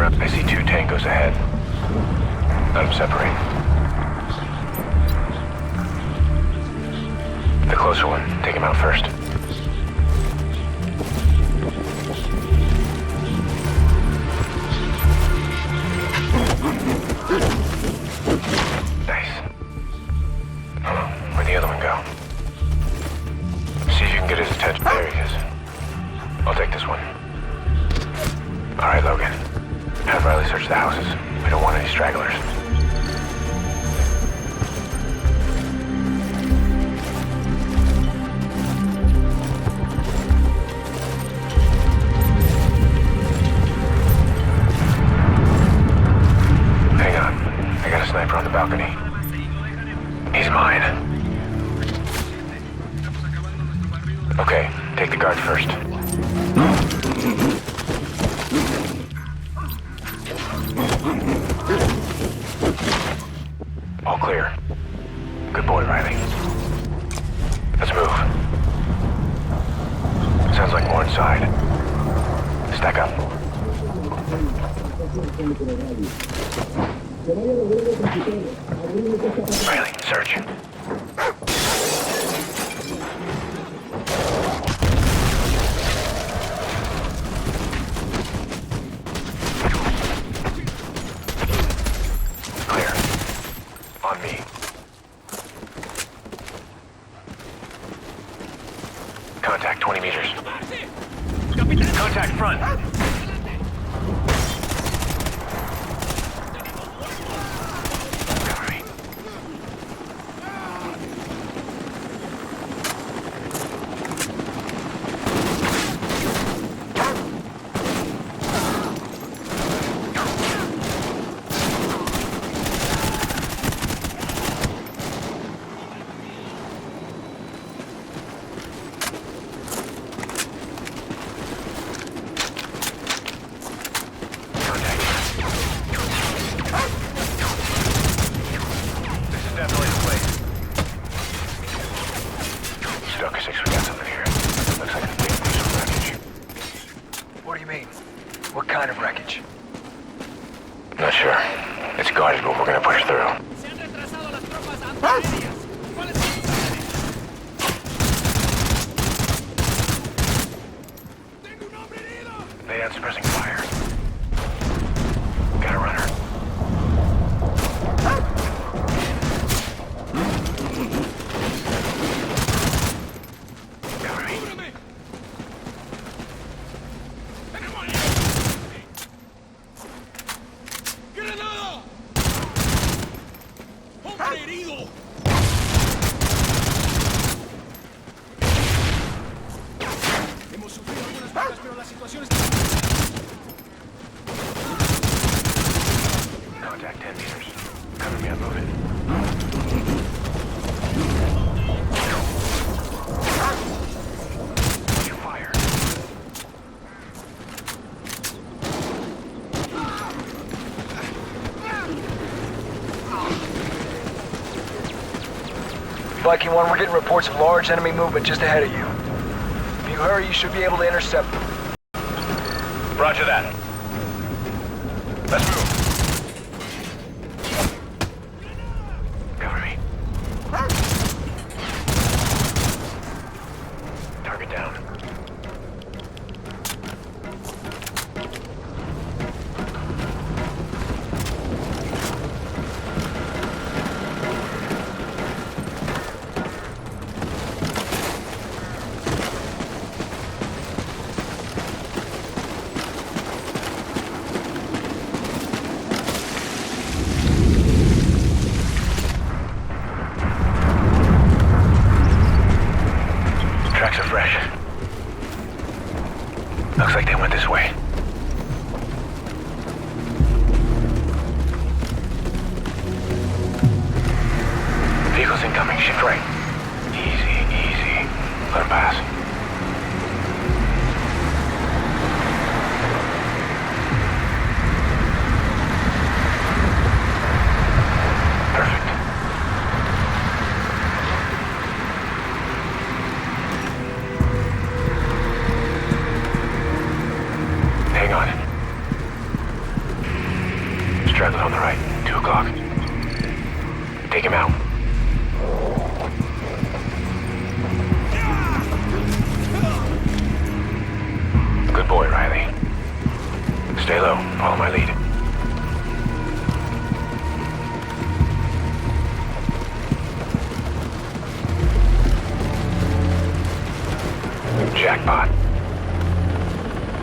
I see two tangos ahead. Let them separate. The closer one, take him out first. The balcony. He's mine. Okay, take the guard first. All clear. Good boy, Riley. Let's move. Sounds like more inside. Stack up. Riley, search. Clear. On me. Contact 20 meters. Contact front. Cover me. Contact. This is definitely the place. Stoker 6, we got something here. Looks like a big piece of wreckage. What do you mean? What kind of wreckage? Not sure. It's guarded, but we're gonna push through. Situación está... Contact 10 meters. Cover me, I'm moving. You fire. Viking 1, we're getting reports of large enemy movement just ahead of you. If you hurry, you should be able to intercept them. Roger that. Let's move. Looks like they went this way. Vehicles incoming. Shift right. Easy, easy. Let them pass. My lead. Jackpot.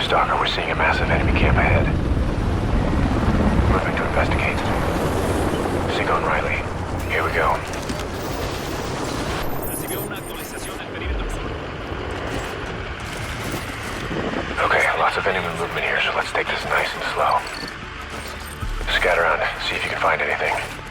Stalker, we're seeing a massive enemy camp ahead. Moving to investigate. Seago and Riley. Here we go. Recibió una actualización al perímetro sur. Okay, lots of enemy movement here, take this nice and slow. Scout around, see if you can find anything.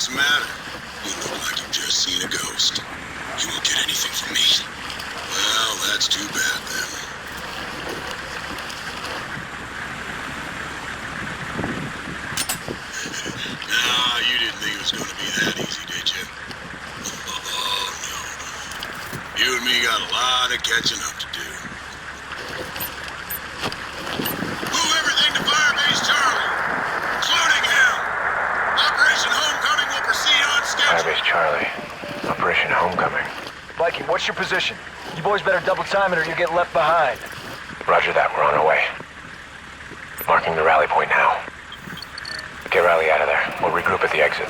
What's the matter? You look like you've just seen a ghost. You won't get anything from me. Well, that's too bad then. Nah, you didn't think it was going to be that easy, did you? Oh, no. You and me got a lot of catching up to do. Move everything to Firebase Charlie, including him. Operation Homecoming will proceed on schedule. Firebase Charlie. Operation Homecoming. Viking, what's your position? You boys better double time it or you get left behind. Roger that. We're on our way. Marking the rally point now. Get Riley out of there. We'll regroup at the exit.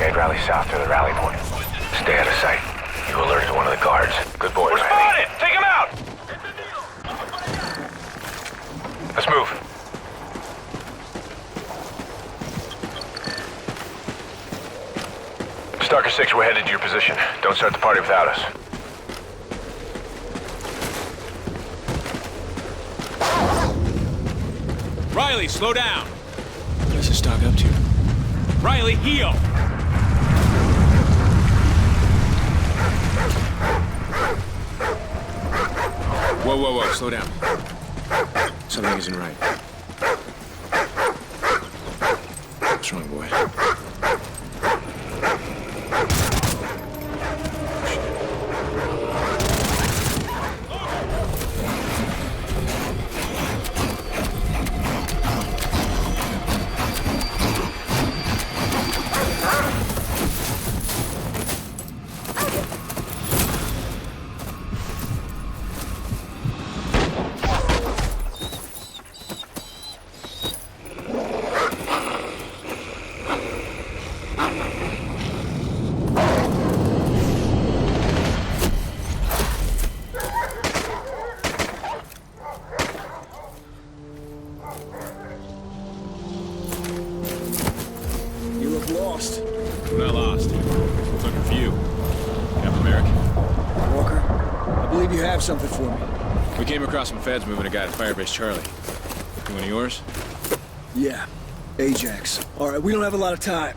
Guide Riley south to the rally point. Stay out of sight. You alerted one of the guards. Good boy, We're Riley. spotted! Take him out! Let's move. Stalker 6, we're headed to your position. Don't start the party without us. Riley, slow down! What's this dog up to? Riley, heel! Whoa, whoa, whoa, slow down. Something isn't right. What's wrong, boy? Believe you have something for me. We came across some feds moving a guy to Firebase Charlie. You one of yours? Yeah, Ajax. All right, we don't have a lot of time.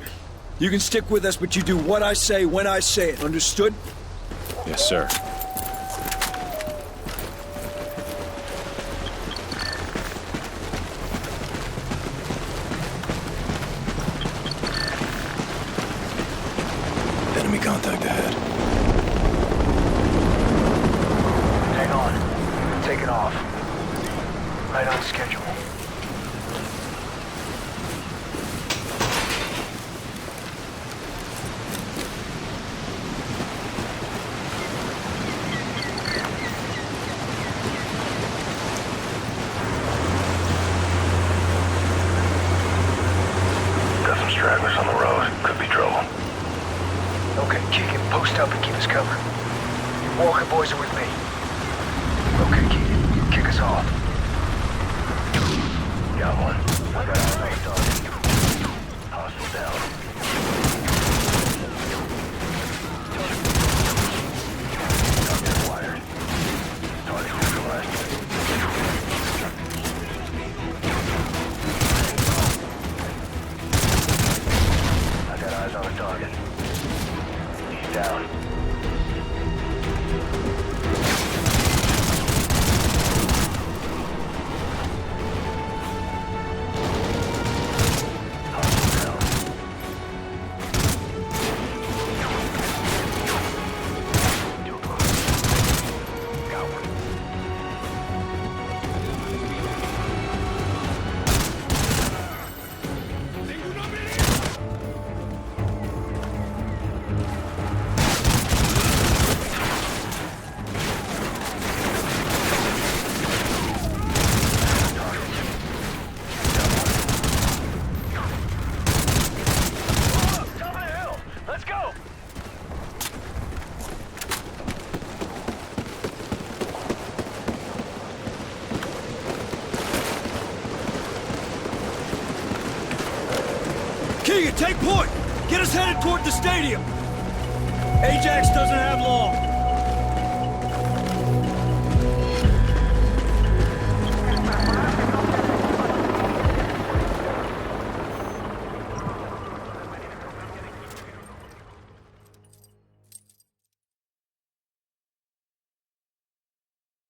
You can stick with us, but you do what I say when I say it. Understood? Yes, sir. Keegan, take point! Get us headed toward the stadium! Ajax doesn't have long.